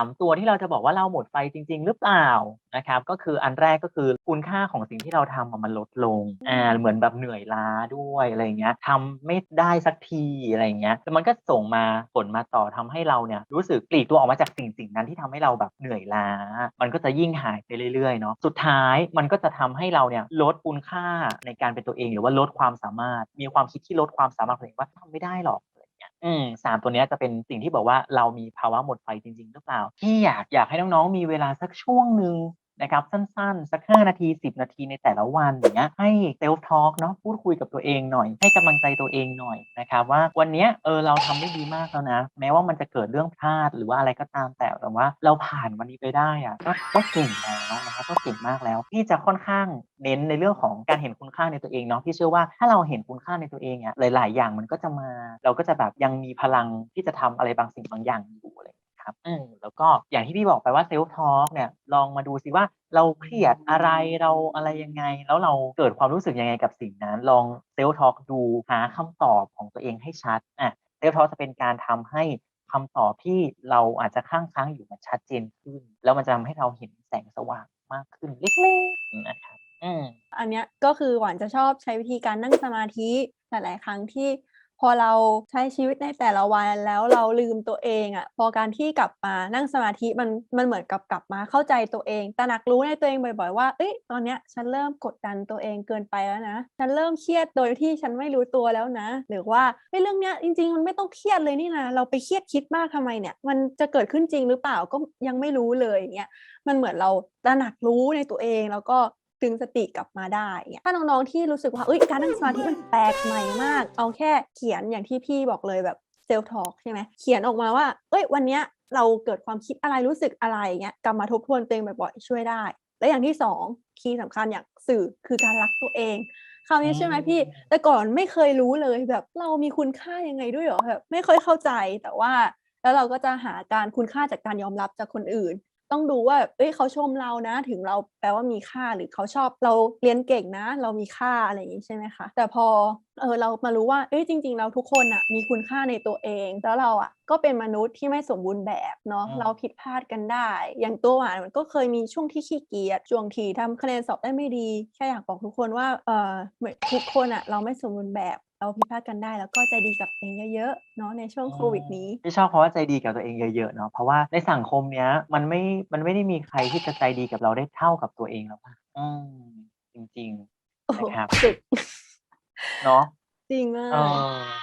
3 ตัวที่เราจะบอกว่าเราหมดไฟจริง ๆ หรือเปล่านะครับก็คืออันแรกก็คือคุณค่าของสิ่งที่เราทำมันลดลงอ่าเหมือนแบบเหนื่อยล้าด้วยอะไรเงี้ยทำไม่ได้สักทีอะไรเงี้ยแล้วมันก็ส่งมาผลมาต่อทำให้เราเนี่ยรู้สึกปลีกตัวออกมาจากสิ่งสิ่งนั้นที่ทำให้เราแบบเหนื่อยล้า มันก็จะยิ่งหายไปเรื่อยๆเนาะสุดท้ายมันก็จะทำให้เราเนี่ยลดคุณค่าในการเป็นตัวเอง หรือว่าลดความสามารถ มีความคิดที่ลดความสามารถของตัวเองว่าทำไม่ได้หรอก อืมสามตัวนี้จะเป็นสิ่งที่บอกว่าเรามีภาวะหมดไฟจริง ๆ หรือเปล่า ที่อยากอยากให้น้องๆมีเวลาสักช่วงหนึ่ง นะครับสั้นๆ สัก 5 นาที 10 นาทีในแต่ละวันอย่างเงี้ยให้เซลฟ์ทอล์กเนาะพูดคุยกับตัวเองหน่อย ให้กำลังใจตัวเองหน่อยนะครับว่าวันเนี้ยเออเราทำได้ดีมากแล้วนะ แม้ว่ามันจะเกิดเรื่องพลาดหรือว่าอะไรก็ตามแต่แต่ว่าเราผ่านวันนี้ไปได้อะก็ก็เก่งแล้วนะครับก็เก่งมากแล้วพี่จะค่อนข้างเน้นในเรื่องของการเห็นคุณค่าในตัวเองเนาะพี่เชื่อว่าถ้าเราเห็นคุณค่าในตัวเองอะหลาย ๆ อย่างมันก็จะมา เราก็จะแบบยังมีพลังที่จะทำอะไรบางสิ่งบางอย่างอยู่ อะครับอืมแล้วก็อย่างที่พี่บอกไปว่าเซลฟ์ทอล์กเนี่ยลองมาดูซิว่าเราเครียดอะไรเราอะไรยังไง แล้วเราเกิดความรู้สึกยังไงกับสิ่งนั้น ลองเซลฟ์ทอล์กดูหาคำตอบของตัวเองให้ชัดอะเซลฟ์ทอล์กจะเป็นการทำให้คำตอบที่เราอาจจะค้างค้างอยู่มันชัดเจนขึ้น แล้วมันจะทำให้เราเห็นแสงสว่างมากขึ้นเล็กๆนะครับอืมอันเนี้ยก็คือหวานจะชอบใช้วิธีการนั่งสมาธิหลาย ๆ ครั้งที่ พอเราใช้ชีวิตในแต่ละวันแล้วเราลืมตัวเองอะ่ะ พอการที่กลับมานั่งสมาธิมันมันเหมือนกับกลับมาเข้าใจตัวเองตระหนักรู้ในตัวเองบ่อยๆว่าเอ้ยตอนเนี้ยฉันเริ่มกดดันตัวเองเกินไปแล้วนะฉันเริ่มเครียดโดยที่ฉันไม่รู้ตัวแล้วนะ หรือว่าเฮ้ยเรื่องเนี้ยจริง ๆ มันไม่ต้องเครียดเลยนี่นะเราไปเครียดคิดมากทำไมเนี่ย มันจะเกิดขึ้นจริงหรือเปล่าก็ยังไม่รู้เลยอย่างเงี้ยมันเหมือนเราตระหนักรู้ในตัวเองแล้วก็ ดึงสติกลับมาได้เนี่ยถ้าน้องๆที่รู้สึกว่าเอ้ยการนั่งสมาธิมันแปลกใหม่มาก เอาแค่เขียนอย่างที่พี่บอกเลยแบบเซลฟ์ทอล์กใช่ไหมเขียนออกมาว่า เอ้ยวันเนี้ยเราเกิดความคิดอะไรรู้สึกอะไรเงี้ยกลับมาทบทวนตัวเองบ่อยๆช่วยได้ และอย่างที่สองคีย์สำคัญอย่างสื่อคือการรักตัวเองคราวนี้ใช่ไหมพี่ แต่ก่อนไม่เคยรู้เลยแบบเรามีคุณค่ายังไงด้วยเหรอแบบไม่ค่อยเข้าใจแต่ว่า แล้วเราก็จะหาการคุณค่าจากการยอมรับจากคนอื่น ต้องดูว่าแบบเอ้ยเขาชมเรานะ ถึงเราแปลว่ามีค่าหรือเขาชอบเราเรียนเก่งนะ เรามีค่าอะไรอย่างนี้ใช่ไหมคะแต่พอเออเรามารู้ว่าเอ้ยจริง ๆ เราทุกคนอะมีคุณค่าในตัวเอง แล้วเราอะก็เป็นมนุษย์ที่ไม่สมบูรณ์แบบเนาะอืมเราผิดพลาดกันได้ อย่างตัวหวานมันก็เคยมีช่วงที่ขี้เกียจช่วงที่ทำคะแนนสอบได้ไม่ดีแค่อยากบอกทุกคนว่าเออเหมือนทุกคนอะเราไม่สมบูรณ์แบบ เราผิดพลาดกันได้ แล้วก็ใจดีกับตัวเองเยอะๆเนาะในช่วงโควิดนี้ที่ชอบเพราะว่าใจดีกับตัวเองเยอะๆเนาะเพราะว่าในสังคมเนี้ยมันไม่มันไม่ได้มีใครที่จะใจดีกับเราได้เท่ากับตัวเองแล้วป่ะอืมจริงโอ้โหนะครับสุดๆเนาะจริงมาเอกอ